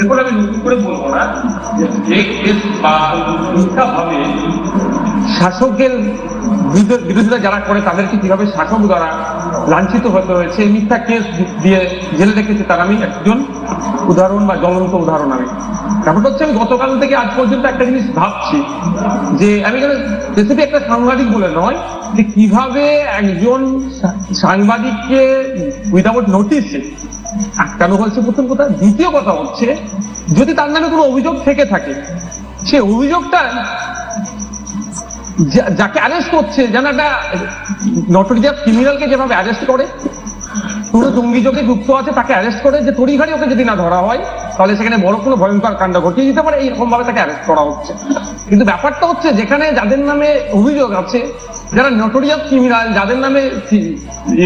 দেখুন, আমি নতুন করে বলব না যে ফেক কেস বা মিথ্যা ভাবে শাসকের বিরোধিতা যারা করে, তাদেরকে কীভাবে শাসক দ্বারা লাঞ্ছিত হতে হয়েছে মিথ্যা কেস দিয়ে জেলে রেখেছে তার আমি একজন উদাহরণ বা জ্বলন্ত উদাহরণ আমি। ব্যাপারটা হচ্ছে, আমি গতকাল থেকে আজ পর্যন্ত একটা জিনিস ভাবছি যে, আমি এখানে স্পেসিফিক একটা সাংবাদিক বলে নয় যে কীভাবে একজন সাংবাদিককে উইদাউট নোটিসে আটকানো হয়েছে প্রথম কথা দ্বিতীয় কথা হচ্ছে, যদি তার নামে কোনো অভিযোগ থেকে থাকে, সে অভিযোগটা যাকে অ্যারেস্ট করছে, যেন একটা নটরিজার ক্রিমিনালকে যেভাবে অ্যারেস্ট করে, পুরো জঙ্গি যোগে যুক্ত আছে, তাকে অ্যারেস্ট করে যে তড়িঘাড়ি ওকে যদি না ধরা হয় তাহলে সেখানে বড় কোনো ভয়ঙ্কর কাণ্ড ঘটিয়ে দিতে পারে, এইরকম ভাবে তাকে অ্যারেস্ট করা হচ্ছে। কিন্তু ব্যাপারটা হচ্ছে যেখানে যাদের নামে অভিযোগ আছে, যারা নটোরিয়াস ক্রিমিনাল যাদের নামে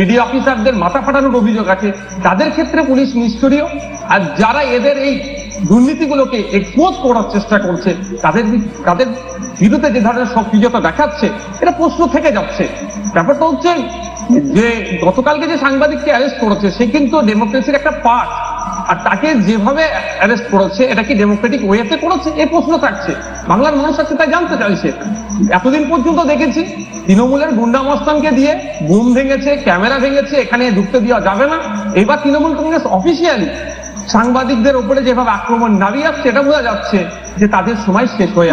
ইডি অফিসারদের মাথা ফাটানোর অভিযোগ আছে, তাদের ক্ষেত্রে পুলিশ নিষ্ক্রিয়। আর যারা এদের এই দুর্নীতিগুলোকে এক্সপোজ করার চেষ্টা করছে, তাদের তাদের বিরুদ্ধে যে ধরনের সক্রিয়তা দেখাচ্ছে, এটা প্রশ্ন থেকে যাচ্ছে। ব্যাপারটা হচ্ছে যে গতকালকে যে সাংবাদিককে অ্যারেস্ট করেছে, সে কিন্তু ডেমোক্রেসির একটা পার্ট আর তাকে যেভাবে অ্যারেস্ট করেছে, এটা কি ডেমোক্রেটিক ওয়েতে করেছে? এ প্রশ্ন থাকছে। বাংলার মানুষ আছে তাই জানতে চাইছে। এতদিন পর্যন্ত দেখেছি, তৃণমূলের গুন্ডা মস্তানকে দিয়ে বুম ভেঙেছে, ক্যামেরা ভেঙেছে, এখানে ঢুকতে দেওয়া যাবে না। এবার তৃণমূল কংগ্রেস অফিসিয়ালি সাংবাদিকদের উপরে যেভাবে আক্রমণ নামিয়ে আসছে, এটা বোঝা যাচ্ছে যে তাদের সময় শেষ হয়ে